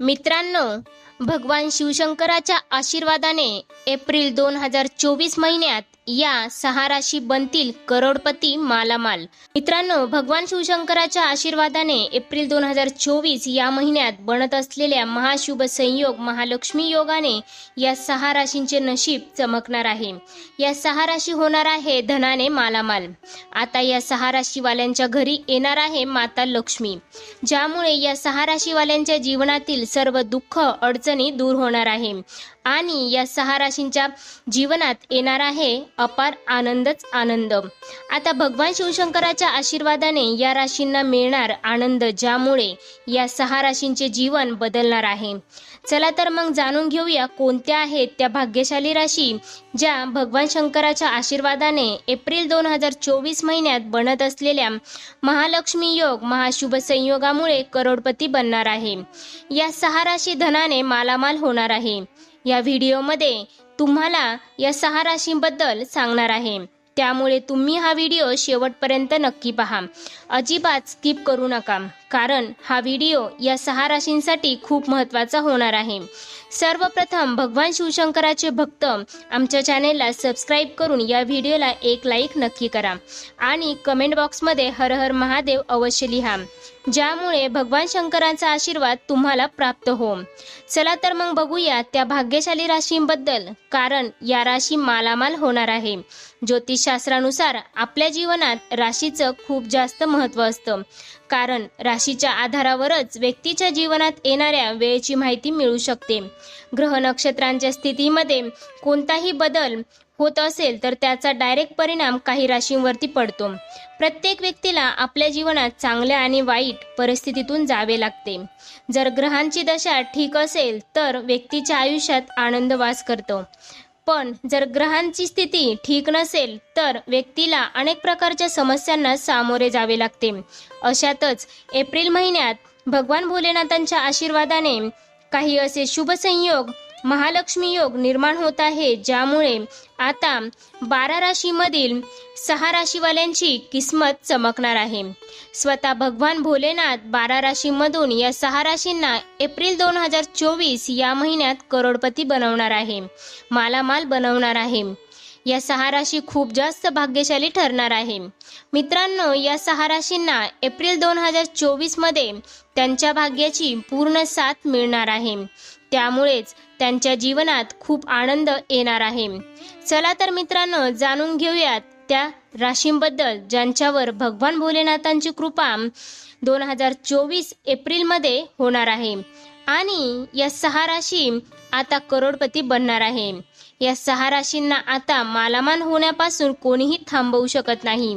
मित्रांनो भगवान शिवशंकराच्या आशीर्वादाने एप्रिल दोन हजार चोवीस महिन्यात या सहा राशी बनतील करोडपती मालामाल. मित्रांनो भगवान शिवशंकराच्या आशीर्वादाने एप्रिल दोन हजार चोवीस या महिन्यात बनत असलेल्या महाशुभ संयोग महालक्ष्मी योगाने या सहा राशींचे नशीब चमकणार आहे. या सहा राशी होणार आहे धनाने मालामाल. आता या सहा राशीवाल्यांच्या घरी येणार आहे माता लक्ष्मी. ज्यामुळे या सहा राशीवाल्यांच्या जीवनातील सर्व दुःख अडचणी दूर होणार आहे. आणि या सहा राशींच्या जीवनात येणार आहे अपार आनंदच आनंद. आता भगवान शिवशंकराच्या आशीर्वादाने या राशींना मिळणार आनंद ज्यामुळे या सहा राशींचे जीवन बदलणार आहे. चला तर मग जाणून घेऊया कोणत्या आहेत त्या भाग्यशाली राशी ज्या भगवान शंकराच्या आशीर्वादाने एप्रिल दोन हजार चोवीस महिन्यात बनत असलेल्या महालक्ष्मी योग महाशुभ संयोगामुळे करोडपती बनणार आहे. या सहा राशी धनाने मालामाल होणार आहे. या व्हिडिओमध्ये तुम्हाला या सहा राशींबद्दल सांगणार आहे. त्यामुळे तुम्ही हा व्हिडिओ शेवटपर्यंत नक्की पहा. अजिबात स्किप करू नका कारण हा व्हिडिओ या सहा राशींसाठी खूप महत्त्वाचा होणार आहे. सर्वप्रथम भगवान शिवशंकराचे भक्त आमच्या चॅनेलला सबस्क्राईब करून या व्हिडिओला एक लाईक नक्की करा. आणि कमेंट बॉक्समध्ये हर हर महादेव अवश्य लिहा. ज्यामुळे भगवान शंकरांचा आशीर्वाद तुम्हाला प्राप्त हो. चला तर मग बघूया त्या भाग्यशाली राशींबद्दल कारण या राशी मालामाल होणार आहे. ज्योतिषशास्त्रानुसार आपल्या जीवनात राशीचं खूप जास्त महत्त्व असतं. कारण राशीच्या आधारावरच व्यक्तीच्या जीवनात येणाऱ्या वेळेची माहिती मिळू शकते. ग्रह नक्षत्रांच्या स्थितीमध्ये कोणताही बदल होत असेल तर त्याचा डायरेक्ट परिणाम काही राशींवरती पडतो. प्रत्येक व्यक्तीला आपल्या जीवनात चांगल्या आणि वाईट परिस्थितीतून जावे लागते. जर ग्रहांची दशा ठीक असेल तर व्यक्तीच्या आयुष्यात आनंद वास करतो. पण जर ग्रहांची स्थिती ठीक नसेल तर व्यक्तीला अनेक प्रकारच्या समस्यांना सामोरे जावे लागते. अशातच एप्रिल महिन्यात भगवान भोलेनाथांच्या आशीर्वादाने काही असे शुभ संयोग महालक्ष्मी योग निर्माण होत आहे ज्यामुळे आता बारा राशीमधील सहा राशीवाल्यांची किस्मत चमकणार आहे. स्वतः भगवान भोलेनाथ बारा राशीमधून या सहा राशींना एप्रिल दोन हजार चोवीस या महिन्यात करोडपती बनवणार आहे मालामाल बनवणार आहे. या सहा राशी खूप जास्त भाग्यशाली ठरणार आहे. मित्रांनो या सहा राशींना एप्रिल दोन हजार चोवीसमध्ये त्यांच्या भाग्याची पूर्ण साथ मिळणार आहे. त्यामुळेच त्यांच्या जीवनात खूप आनंद येणार आहे. चला तर मित्रांनो जाणून घेऊयात त्या राशींबद्दल ज्यांच्यावर भगवान भोलेनाथांची कृपा दोन हजार चोवीस एप्रिलमध्ये होणार आहे. आणि या सहा राशी आता करोडपती बनणार आहे. या सहा राशींना आता मालामान होण्यापासून कोणीही थांबवू शकत नाही.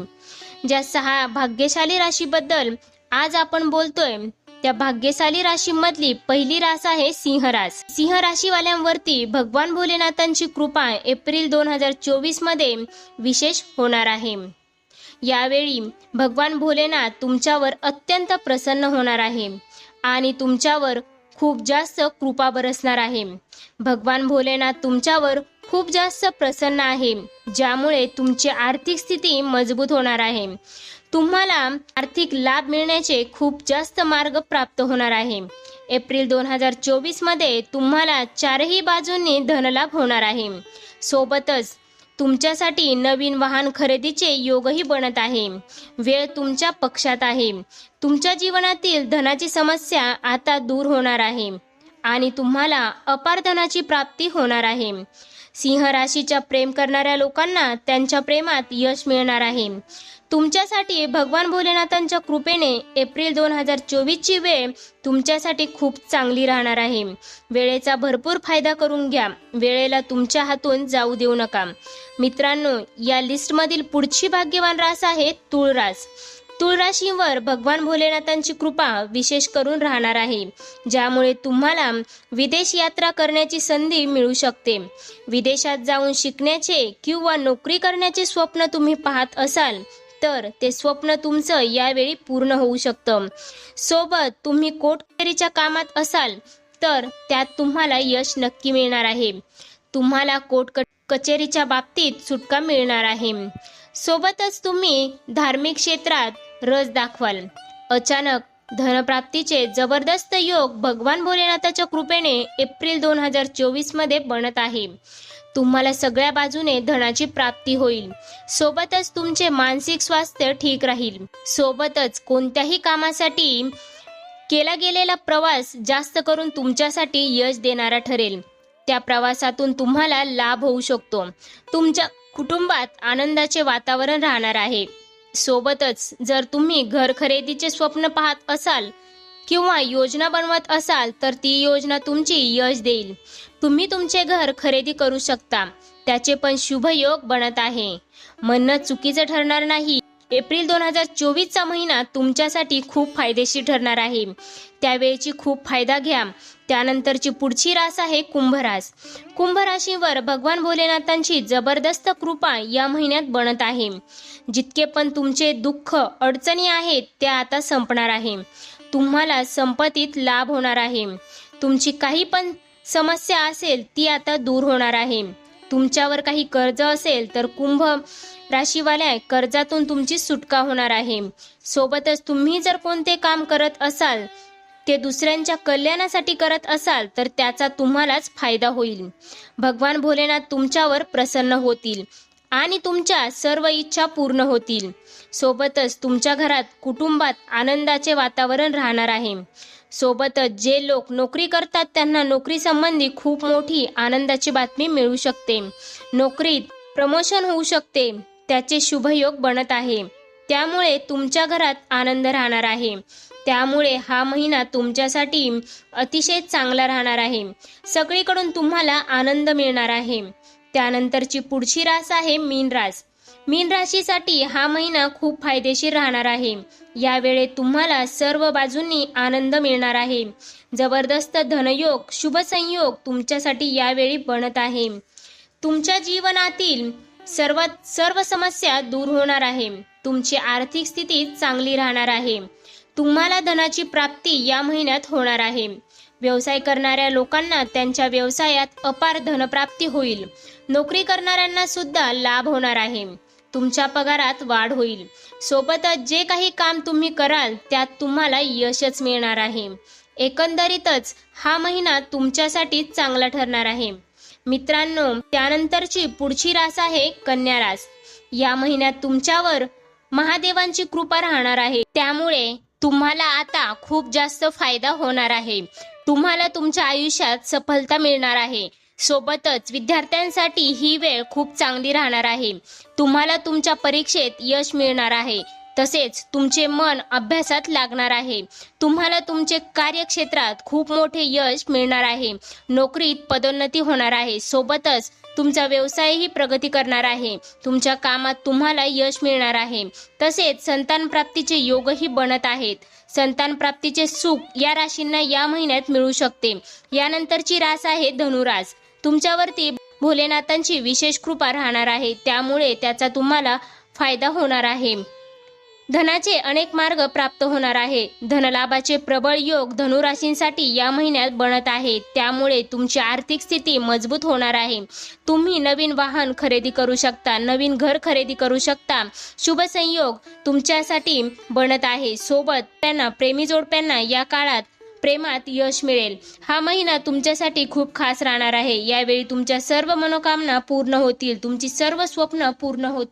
ज्या सहा भाग्यशाली राशीबद्दल आज आपण बोलतोय त्या भाग्यशाली राशीमधली पहिली रास आहे सिंह रास. सिंह राशीवाल्यांवरती भगवान भोलेनाथांची कृपा एप्रिल दोन हजार चोवीसमध्ये विशेष होणार आहे. यावेळी भगवान भोलेनाथ तुमच्यावर अत्यंत प्रसन्न होणार आहे आणि तुमच्यावर खूप जास्त कृपा बरसणार आहे. भगवान भोलेनाथ तुमच्यावर खूप जास्त प्रसन्न आहे ज्यामुळे तुमची आर्थिक स्थिती मजबूत होणार आहे. तुम्हाला आर्थिक लाभ मिळण्याचे खूप जास्त मार्ग प्राप्त होणार आहे. एप्रिल दोन हजार चोवीसमध्ये तुम्हाला चारही बाजूंनी धनलाभ होणार आहे. सोबतच तुमच्यासाठी नवीन वाहन खरेदीचे योगही बनत आहे. वेळ तुमच्या पक्षात आहे. तुमच्या जीवनातील धनाची समस्या आता दूर होणार आहे. आणि तुम्हाला अपार धनाची प्राप्ती होणार आहे. सिंह राशीच्या प्रेम करणाऱ्या लोकांना त्यांच्या प्रेमात यश मिळणार आहे. तुमच्यासाठी भगवान भोलेनाथांच्या कृपेने एप्रिल दोन हजार चोवीसची वेळ तुमच्यासाठी खूप चांगली राहणार आहे. वेळेचा भरपूर फायदा करून घ्या. वेळेला तुमच्या हातून जाऊ देऊ नका. मित्रांनो या लिस्टमधील पुढची भाग्यवान रास आहे तुळ रास तुळ राशीवर भगवान भोलेनाथांची कृपा विशेष करून राहणार आहे. ज्यामुळे तुम्हाला विदेश यात्रा करण्याची संधी मिळू शकते. विदेशात जाऊन शिकण्याचे किंवा नोकरी करण्याचे स्वप्न तुम्ही पाहत असाल तर ते स्वप्न तुमचं यावेळी पूर्ण होऊ शकतं. सोबत तुम्ही कोटकरीच्या कामात असाल तर त्यात तुम्हाला यश नक्की मिळणार आहे. तुम्हाला कोर्ट कचेरीच्या बाबतीत सुटका मिळणार आहे. सोबतच तुम्ही धार्मिक क्षेत्रात रस दाखवाल. अचानक धनप्राप्तीचे जबरदस्त योग भगवान भोलेनाथाच्या कृपेने एप्रिल दोन हजार चोवीसमध्ये बनत आहे. तुम्हाला सगळ्या बाजूने धनाची प्राप्ती होईल. सोबतच तुमचे मानसिक स्वास्थ्य ठीक राहील. सोबतच कोणत्याही कामासाठी केला गेलेला प्रवास जास्त करून तुमच्यासाठी यश देणारा ठरेल. त्या प्रवासातून तुम्हाला लाभ होऊ शकतो. तुमच्या कुटुंबात आनंदाचे वातावरण राहणार आहे. सोबतच जर तुम्ही घर खरेदीचे स्वप्न पाहत असाल किंवा योजना बनवत असाल तर ती योजना तुमची यश देईल. तुम्ही तुमचे घर खरेदी करू शकता. त्याचे पण शुभ योग बनत आहे. म्हणणं चुकीचं ठरणार नाही. एप्रिल दोन हजार चोवीसचा महिना तुमच्यासाठी खूप फायदेशीर ठरणार आहे. त्यावेळेची खूप फायदा घ्या. त्यानंतरची पुढची रास आहे कुंभरास. कुंभराशीवर भगवान भोलेनाथांची जबरदस्त कृपा या महिन्यात बनत आहे. जितके पण तुमचे दुःख अडचणी आहेत त्या आता संपणार आहे. तुम्हाला संपत्तीत लाभ होणार आहे. तुमची काही पण समस्या असेल ती आता दूर होणार आहे. तुमच्यावर काही कर्ज असेल तर कुंभ राशीवाल्या कर्जातून तुमची सुटका होणार आहे. सोबतच तुम्ही जर कोणते काम करत असाल ते दुसऱ्यांच्या कल्याणासाठी करत असाल तर त्याचा तुम्हालाच फायदा होईल. भगवान भोलेनाथ तुमच्यावर प्रसन्न होतील आणि तुमच्या सर्व इच्छा पूर्ण होतील. सोबतच तुमच्या घरात कुटुंबात आनंदाचे वातावरण राहणार आहे. सोबतच जे लोक नोकरी करतात त्यांना नोकरी संबंधी खूप मोठी आनंदाची बातमी मिळू शकते. नोकरीत प्रमोशन होऊ शकते त्याचे शुभयोग बनत आहे. त्यामुळे तुमच्या घरात आनंद राहणार आहे. त्यामुळे हा महिना तुमच्यासाठी अतिशय चांगला राहणार आहे. सगळीकडून तुम्हाला आनंद मिळणार आहे. त्यानंतरची पुढची रास आहे मीन रास मीन राशीसाठी हा महिना खूप फायदेशीर राहणार आहे. यावेळी तुम्हाला सर्व बाजूंनी आनंद मिळणार आहे. जबरदस्त धनयोग शुभ संयोग तुमच्यासाठी यावेळी बनत आहे. तुमच्या जीवनातील सर्व सर्व समस्या दूर होणार आहे. तुमची आर्थिक स्थिती चांगली राहणार आहे. तुम्हाला धनाची प्राप्ती या महिन्यात होणार आहे. व्यवसाय करणाऱ्या लोकांना त्यांच्या व्यवसायात अपार धनप्राप्ती होईल. नोकरी करणाऱ्यांना सुद्धा लाभ होणार आहे. तुमच्या पगारात वाढ होईल. सोबतच जे काही काम तुम्ही कराल त्यात तुम्हाला यशच मिळणार आहे. एकंदरीतच हा महिना तुमच्यासाठी चांगला ठरणार आहे. मित्रांनो त्यानंतरची पुढची रास आहे कन्या रास. या महिन्यात तुमच्यावर महादेवांची कृपा राहणार आहे. त्यामुळे तुम्हाला आता खूप जास्त फायदा होणार आहे. तुम्हाला तुमच्या आयुष्यात सफलता मिळणार आहे. सोबतच विद्यार्थ्यांसाठी ही वेळ खूप चांगली राहणार आहे. तुम्हाला तुमच्या परीक्षेत यश मिळणार आहे. तसेच तुमचे मन अभ्यासात लागणार आहे. तुम्हाला तुमचे कार्यक्षेत्रात खूप मोठे यश मिळणार आहे. नोकरीत पदोन्नती होणार आहे. सोबतच तुमचा व्यवसायही प्रगती करणार आहे. तुमच्या कामात तुम्हाला यश मिळणार आहे. तसेच संतान प्राप्तीचे योगही बनत आहेत. संतान प्राप्तीचे सुख या राशींना या महिन्यात मिळू शकते. यानंतरची रास आहे धनुरास. तुमच्यावरती भोलेनाथांची विशेष कृपा राहणार आहे. त्यामुळे त्याचा तुम्हाला फायदा होणार आहे. धनाचे अनेक मार्ग प्राप्त होणार आहे. धनलाभाचे प्रबळ योग धनुराशींसाठी या महिन्यात बनत आहे. त्यामुळे तुमची आर्थिक स्थिती मजबूत होणार आहे. तुम्ही नवीन वाहन खरेदी करू शकता नवीन घर खरेदी करू शकता. शुभ संयोग तुमच्यासाठी बनत आहे. सोबत त्यांना प्रेमी जोडप्यांना या काळात प्रेमात यश मिळेल. हा महिना तुमच्यासाठी खूप खास राहणार आहे. यावेळी तुमच्या सर्व मनोकामना पूर्ण होतील. तुमची सर्व स्वप्न पूर्ण होतील.